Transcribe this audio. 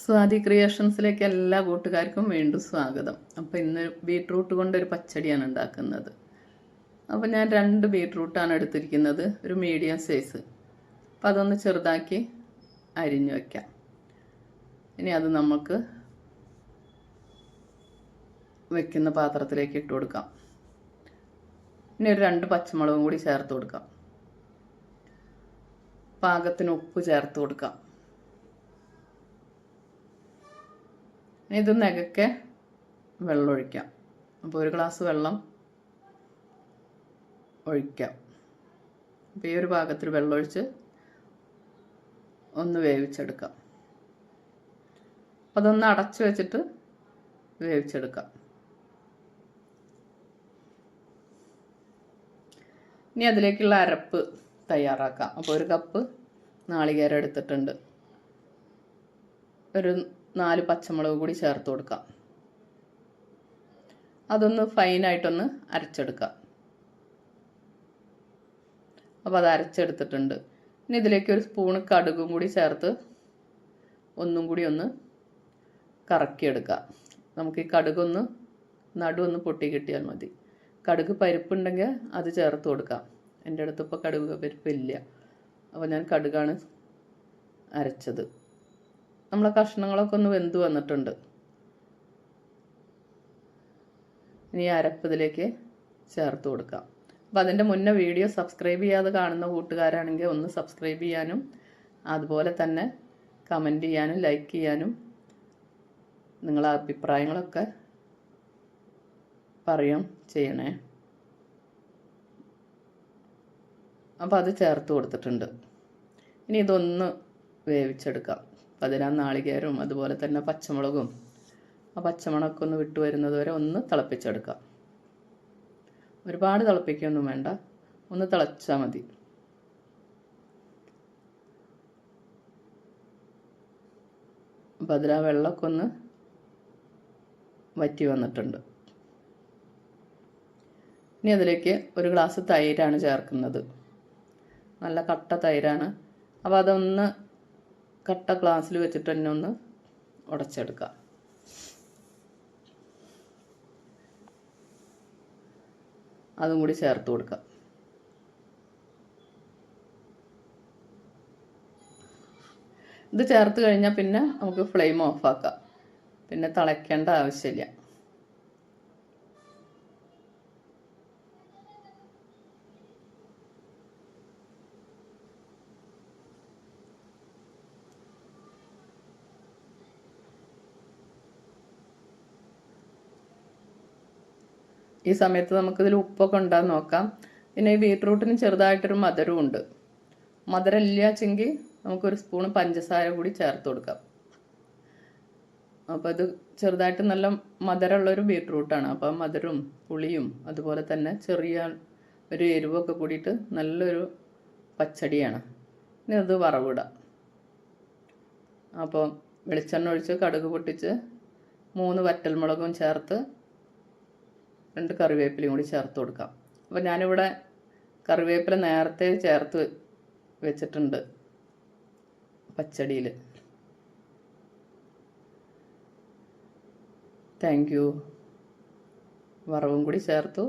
സ്വാതി ക്രിയേഷൻസിലേക്ക് എല്ലാ കൂട്ടുകാർക്കും വീണ്ടും സ്വാഗതം. അപ്പോൾ ഇന്ന് ബീട്രൂട്ട് കൊണ്ടൊരു പച്ചടിയാണ് ഉണ്ടാക്കുന്നത്. അപ്പോൾ ഞാൻ രണ്ട് ബീട്രൂട്ടാണ് എടുത്തിരിക്കുന്നത് ഒരു മീഡിയം സൈസ്. അപ്പോൾ അതൊന്ന് ചെറുതാക്കി അരിഞ്ഞു വയ്ക്കാം ഇനി അത് നമുക്ക് വെക്കുന്ന പാത്രത്തിലേക്ക് ഇട്ട് കൊടുക്കാം. ഇനി ഒരു രണ്ട് പച്ചമുളകും കൂടി ചേർത്ത് കൊടുക്കാം. പാകത്തിന് ഉപ്പ് ചേർത്ത് കൊടുക്കാം. ഇത് നകക്കെ വെള്ളം ഒഴിക്കാം അപ്പോൾ ഒരു ഗ്ലാസ് വെള്ളം ഒഴിക്കാം. അപ്പോൾ ഈ ഒരു ഭാഗത്തിൽ വെള്ളം ഒഴിച്ച് ഒന്ന് വേവിച്ചെടുക്കാം. അപ്പോൾ അതൊന്ന് അടച്ചു വെച്ചിട്ട് വേവിച്ചെടുക്കാം. ഇനി അതിലേക്കുള്ള അരപ്പ് തയ്യാറാക്കാം. അപ്പോൾ ഒരു കപ്പ് നാളികേരം എടുത്തിട്ടുണ്ട്. ഒരു നാല് പച്ചമുളക് കൂടി ചേർത്ത് കൊടുക്കാം. അതൊന്ന് ഫൈനായിട്ടൊന്ന് അരച്ചെടുക്കാം. അപ്പോൾ അത് അരച്ചെടുത്തിട്ടുണ്ട്. ഇനി ഇതിലേക്ക് ഒരു സ്പൂണ് കടുകും കൂടി ചേർത്ത് ഒന്നും കൂടി ഒന്ന് കറക്കിയെടുക്കാം. നമുക്ക് ഈ കടുകൊന്ന് നടുവൊന്ന് പൊട്ടി കിട്ടിയാൽ മതി. കടുക് പരിപ്പുണ്ടെങ്കിൽ അത് ചേർത്ത് കൊടുക്കാം. എന്റെ അടുത്ത് ഇപ്പോൾ കടുക് പരിപ്പില്ല. അപ്പോൾ ഞാൻ കടുകാണ് അരച്ചത്. നമ്മളെ കഷ്ണങ്ങളൊക്കെ ഒന്ന് വെന്ത് വന്നിട്ടുണ്ട്. ഇനി അരപ്പ് ഇതിലേക്ക് ചേർത്ത് കൊടുക്കാം. അപ്പോൾ അതിന്റെ മുന്നേ വീഡിയോ സബ്സ്ക്രൈബ് ചെയ്യാതെ കാണുന്ന കൂട്ടുകാരാണെങ്കിൽ ഒന്ന് സബ്സ്ക്രൈബ് ചെയ്യാനും അതുപോലെ തന്നെ കമന്റ് ചെയ്യാനും ലൈക്ക് ചെയ്യാനും നിങ്ങളെ അഭിപ്രായങ്ങളൊക്കെ പറയും ചെയ്യണേ. അപ്പോൾ അത് ചേർത്ത് കൊടുത്തിട്ടുണ്ട്. ഇനി ഇതൊന്ന് വേവിച്ചെടുക്കാം. പതിനാം നാളികേരവും അതുപോലെ തന്നെ പച്ചമുളകും ആ പച്ചമുളകൊക്കെ ഒന്ന് വിട്ടു വരുന്നത് വരെ ഒന്ന് തിളപ്പിച്ചെടുക്കാം. ഒരുപാട് തിളപ്പിക്കൊന്നും വേണ്ട. ഒന്ന് തിളച്ചാൽ മതി. അപ്പം അതിൽ ആ വെള്ളമൊക്കെ ഒന്ന് വറ്റി വന്നിട്ടുണ്ട്. ഇനി അതിലേക്ക് ഒരു ഗ്ലാസ് തൈരാണ് ചേർക്കുന്നത്. നല്ല കട്ട തൈരാണ്. അപ്പോൾ അതൊന്ന് കട്ട ഗ്ലാസ്സിൽ വെച്ചിട്ട് തന്നെ ഒന്ന് ഉടച്ചെടുക്കാം. അതും കൂടി ചേർത്ത് കൊടുക്കാം. ഇത് ചേർത്ത് കഴിഞ്ഞാൽ പിന്നെ നമുക്ക് ഫ്ലെയിം ഓഫാക്കാം പിന്നെ തിളയ്ക്കേണ്ട ആവശ്യമില്ല. ഈ സമയത്ത് നമുക്കിതിൽ ഉപ്പൊക്കെ ഉണ്ടാകുന്ന നോക്കാം. പിന്നെ ഈ ബീട്രൂട്ടിന് ചെറുതായിട്ടൊരു മധുരവും ഉണ്ട്. മധുരം ഇല്ലാച്ചെങ്കിൽ നമുക്കൊരു സ്പൂണ് പഞ്ചസാര കൂടി ചേർത്ത് കൊടുക്കാം. അപ്പോൾ ഇത് ചെറുതായിട്ട് നല്ല മധുരമുള്ളൊരു ബീട്രൂട്ടാണ്. അപ്പോൾ മധുരവും പുളിയും അതുപോലെ തന്നെ ചെറിയ ഒരു എരിവൊക്കെ കൂടിയിട്ട് നല്ലൊരു പച്ചടിയാണ്. ഇനി അത് വറവിടാം. അപ്പോൾ വെളിച്ചെണ്ണ ഒഴിച്ച് കടുക് പൊട്ടിച്ച് മൂന്ന് വറ്റൽമുളകും ചേർത്ത് രണ്ട് കറിവേപ്പിലയും കൂടി ചേർത്ത് കൊടുക്കാം. അപ്പോൾ ഞാനിവിടെ കറിവേപ്പില നേരത്തെ ചേർത്ത് വെച്ചിട്ടുണ്ട് പച്ചടിയിൽ താങ്ക് യു വറവും കൂടി ചേർത്തു.